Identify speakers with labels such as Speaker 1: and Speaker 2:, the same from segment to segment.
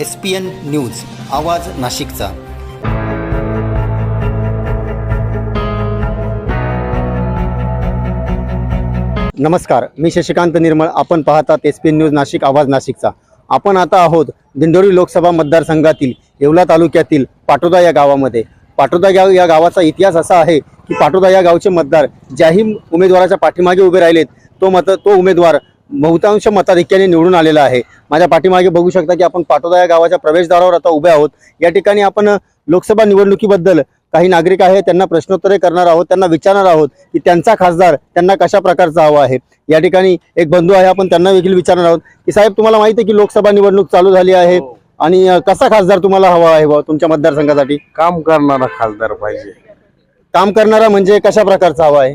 Speaker 1: S P N news आवाज नाशिकचा. नमस्कार मी शशिकांत निर्मळ. आपण पाहतात S P N news Nashik आवाज नाशिकचा. आपण आता आहोत दिंडोरी लोकसभा मतदारसंघातील येवला तालुक्यातील पाटोदा या गावामध्ये. पाटोदा गाव या गावाचा इतिहास असा आहे की पाटोदा या गावचे मतदार ज्याही उमेदवाराच्या पाठीमागे उभे राहिलेत तो मत तो उमेदवार बहुतांश मताधिक्याने निवडून आलेला आहे. माझ्या पाठीमागे बघू शकता की आपण पाटोदा या गावाच्या प्रवेशद्वारावर आता उभे आहोत. या ठिकाणी आपण लोकसभा निवडणुकीबद्दल काही नागरिक आहे त्यांना प्रश्नोत्तरे करणार आहोत त्यांना विचारणार आहोत की त्यांचा खासदार त्यांना कशा प्रकारचा हवा आहे. या ठिकाणी एक बंधू आहे आपण त्यांना देखील विचारणार आहोत की साहेब तुम्हाला माहिती आहे की लोकसभा निवडणूक चालू झाली आहे आणि अ, कसा खासदार तुम्हाला हवा आहे बुवा तुमच्या मतदारसंघासाठी?
Speaker 2: काम करणारा खासदार पाहिजे.
Speaker 1: काम करणारा म्हणजे कशा प्रकारचा हवा आहे?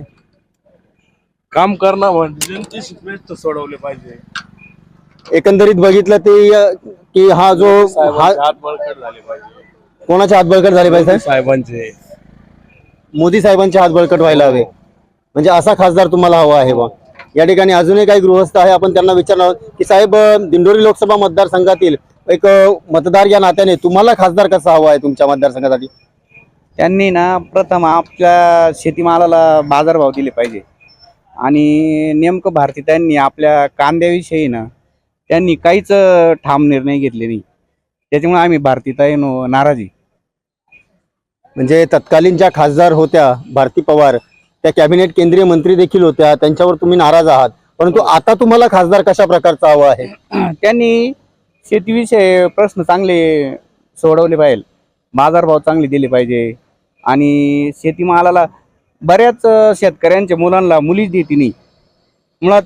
Speaker 2: काम करणं म्हणजे जनतेशी प्रश्न सोडवले पाहिजे.
Speaker 1: एकंदरीत बघितलं ते अ, की हा जो हा
Speaker 2: साहेबांचे हात बळकट झाले पाहिजे.
Speaker 1: कोणाचे हात बळकट झाले पाहिजे साहेब?
Speaker 2: साहेबांचे.
Speaker 1: मोदी साहेबांचे हात बळकट व्हायला हवे. म्हणजे असा खासदार तुम्हाला हवा आहे बा. या ठिकाणी अजूनही काही गृहस्थ आहे आपण त्यांना विचारणार आहोत की साहेब अ, दिंडोरी लोकसभा मतदारसंघातील एक अ, मतदार या नात्याने तुम्हाला खासदार कसा हवा आहे तुमच्या मतदारसंघासाठी?
Speaker 3: त्यांनी ना प्रथम आपल्या शेतीमालाला बाजारभाव दिले पाहिजे. आणि नेमकं भारतीतांनी आपल्या कांद्याविषयी ना त्यांनी काहीच ठाम निर्णय घेतले नाही. त्याच्यामुळे आम्ही भारतीताईनो नाराजी.
Speaker 1: म्हणजे तत्कालीन ज्या खासदार होत्या भारती पवार त्या कॅबिनेट केंद्रीय मंत्री देखील होत्या त्यांच्यावर तुम्ही नाराज आहात. परंतु आता तुम्हाला खासदार कशा प्रकारचा हवा आहे?
Speaker 3: त्यांनी शेतीविषयी प्रश्न चांगले सोडवले पाहिजे. बाजारभाव चांगले दिले पाहिजे. आणि शेतीमालाला बऱ्याच शेतकऱ्यांच्या मुलांना मुलीच देते नाही. मुळात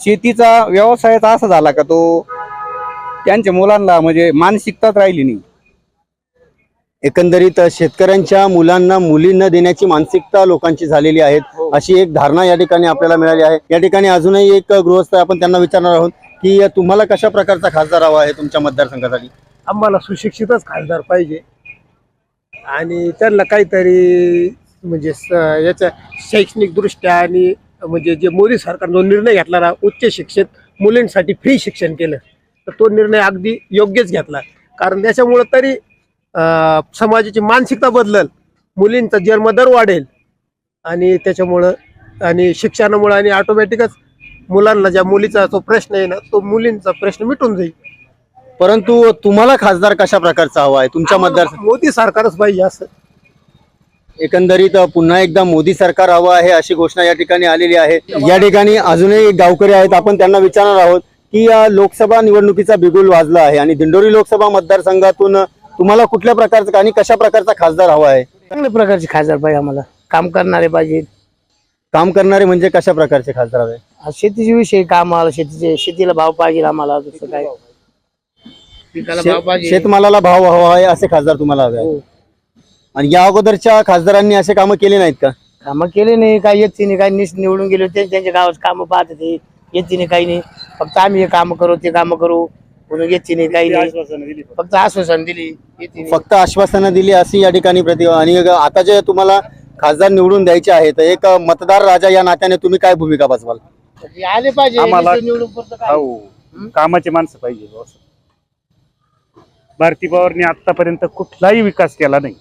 Speaker 3: शेतीचा व्यवसायच असा झाला का तो त्यांच्या मुलांना म्हणजे मानसिकताच राहिली नाही.
Speaker 1: एकंदरीत शेतकऱ्यांच्या मुलांना मुली न देण्याची मानसिकता लोकांची झालेली आहे. अशी एक धारणा या ठिकाणी आपल्याला मिळाली आहे. या ठिकाणी अजूनही एक गृहस्थ आपण त्यांना विचारणार आहोत की तुम्हाला कशा प्रकारचा खासदार हवा आहे तुमच्या मतदारसंघासाठी?
Speaker 4: आम्हाला सुशिक्षितच खासदार पाहिजे. आणि त्यांना काहीतरी म्हणजे याच्या शैक्षणिक दृष्ट्या आणि म्हणजे जे मोदी सरकारनं जो निर्णय घेतला ना उच्च शिक्षित मुलींसाठी फ्री शिक्षण केलं तर तो निर्णय अगदी योग्यच घेतला. कारण त्याच्यामुळं तरी समाजाची मानसिकता बदलल मुलींचा जन्मदर वाढेल आणि त्याच्यामुळं आणि शिक्षणामुळं आणि ऑटोमॅटिकच मुलांना ज्या मुलीचा जो प्रश्न आहे ना तो मुलींचा प्रश्न मिटून जाईल.
Speaker 1: परंतु तुम्हाला खासदार कशा प्रकारचा हवा आहे? तुमच्या मतदार
Speaker 4: मोदी सरकारच पाहिजे असं.
Speaker 1: एकंदरीत पुन्हा एकदा मोदी सरकार हवं आहे अशी घोषणा या ठिकाणी आलेली आहे. या ठिकाणी अजूनही एक गावकरी आहेत. आपण त्यांना विचारणार आहोत की या लोकसभा निवडणुकीचा बिगुल वाजला आहे आणि दिंडोरी लोकसभा मतदारसंघातून तुम्हाला कुठल्या प्रकारचा आणि कशा प्रकारचा खासदार हवा आहे?
Speaker 5: चांगल्या प्रकारचे खासदार पाहिजे आम्हाला. काम करणारे पाहिजे.
Speaker 1: काम करणारे म्हणजे कशा प्रकारचे खासदार हवे?
Speaker 5: शेतीच्या विषयी काम आला शेतीचे शेतीला भाव पाहिजे आम्हाला दुसरं काय? पिकाला भाव पाहिजे.
Speaker 1: शेतमालाला भाव हवा आहे असे खासदार तुम्हाला हवे आहेत.
Speaker 5: हो.
Speaker 1: आणि या अगोदरच्या खासदारांनी असे कामं केले नाहीत का?
Speaker 5: कामं केले नाही काही येत नाही काही निस निवडून गेले होते त्यांच्या गावात कामं पाहत होते. येते नाही काही नाही. फक्त आम्ही हे काम करू ते काम करू. कोणी येते नाही काही नाही. फक्त आश्वासन दिली.
Speaker 1: फक्त. आश्वासनं दिली. अशी या ठिकाणी प्रति आणि आता जे तुम्हाला खासदार निवडून द्यायचे आहेत एक मतदार राजा या नात्याने तुम्ही काय भूमिका बसवाल
Speaker 5: ते आले पाहिजे
Speaker 6: आम्हाला-
Speaker 5: नुसतं निवडून पुरतं काय?
Speaker 6: हो. कामाचे माणसं पाहिजे बुवा असं. भारती पवारने आतापर्यंत कुठलाही विकास केला नाही.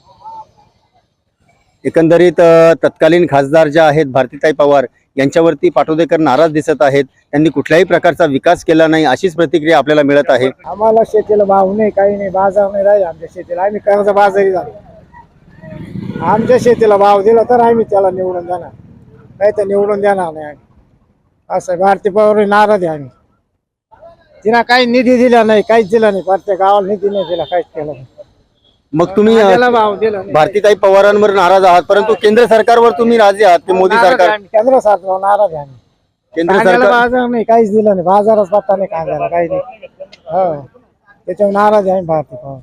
Speaker 1: एकंदरीत तत्कालीन खासदार ज्या आहेत भारतीताई पवार यांच्यावरती पाटोदेकर नाराज दिसत आहेत. त्यांनी कुठल्याही प्रकारचा विकास केला नाही अशीच प्रतिक्रिया आपल्याला मिळत आहे.
Speaker 4: आम्हाला शेतीला भाव नाही काही नाही बाजार नाही राहील आमच्या शेतीला. आम्ही कर्ज बाजारी झालो. आमच्या शेतीला भाव दिला तर आम्ही त्याला निवडून देणार. नाही तर निवडून देणार नाही आम्ही. असं आहे. भारती पवार नाराज आहे आम्ही. तिला काही निधी दिला नाही काहीच दिला नाही. प्रत्येक गावाला निधी नाही दिला काहीच केलं नाही.
Speaker 1: मग तुम्ही
Speaker 4: त्याला भाव दिला नाही.
Speaker 1: भारतीताई पवारांवर नाराज आहात परंतु केंद्र सरकारवर तुम्ही राजी आहात की मोदी
Speaker 4: नाराज
Speaker 1: सरकार.
Speaker 4: केंद्र सरकार नाराज आहे
Speaker 1: केंद्र
Speaker 4: कांद्याला
Speaker 1: सरकार
Speaker 4: बाजार नाही काहीच दिलं नाही. बाजारच पत्ता नाही कांद्याला काही नाही. हो. त्याच्यावर नाराज आहे भारती पवार.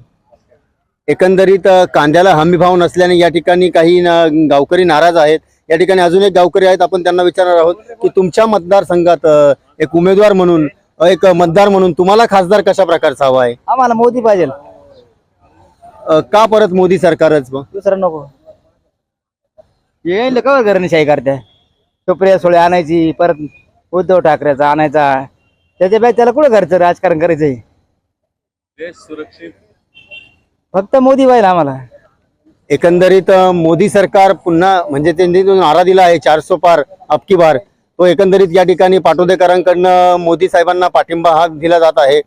Speaker 1: एकंदरीत अ, कांद्याला हमी भाव नसल्याने या ठिकाणी काही न- गावकरी नाराज आहेत. या ठिकाणी अजून एक गावकरी आहेत आपण त्यांना विचारणार आहोत की तुमच्या मतदारसंघात अ, एक उमेदवार म्हणून अ, एक मतदार म्हणून तुम्हाला खासदार कशा प्रकारचा हवा आहे?
Speaker 3: आम्हाला मोदी पाहिजे.
Speaker 1: अ, का परत मोदी सरकारच मग
Speaker 3: दुसरं नको. येईल का घरणी करते. टोपऱ्या सोळे आणायची परत उद्धव ठाकरेचा आणायचा. त्याच्या त्याला कुठं घरचं राजकारण करायचंय?
Speaker 2: देश सुरक्षित.
Speaker 5: फक्त मोदी पाहिजे आम्हाला.
Speaker 1: एकंदरीत अ, मोदी सरकार पुन्हा म्हणजे त्यांनी जो नारा दिला आहे चारसो पार अबकी बार तो एकंदरीत या ठिकाणी पाटोदेकरांकडनं मोदी साहेबांना पाठिंबा हा दिला जात आहे.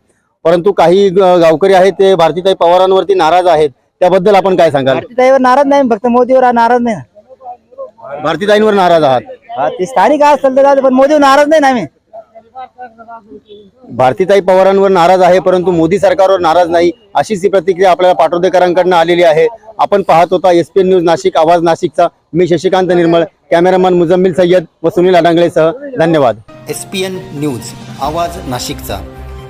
Speaker 1: परंतु काही गावकरी आहेत ते भारतीताई पवारांवरती नाराज आहेत. त्याबद्दल आपण काय सांगाल?
Speaker 5: भारतीताईवर नाराज नाही फक्त मोदीवर नाराज नाही
Speaker 1: भारतीताईंवर नाराज आहात.
Speaker 5: हा, ते स्थानिक असेल तर पण मोदीवर नाराज नाही ना आम्ही.
Speaker 1: भारतीताई पवारांवर नाराज आहे परंतु मोदी सरकारवर नाराज नाही. अशीच ही प्रतिक्रिया आपल्याला पाटोदेकरांकडनं आलेली आहे. आपण पाहत होता एसपीएन न्यूज नाशिक आवाज नाशिकचा. मी शशिकांत निर्मळ कॅमेरामन मुजम्मिल सय्यद व सुनील अडांगळेसह. धन्यवाद. एसपीएन न्यूज आवाज नाशिकचा.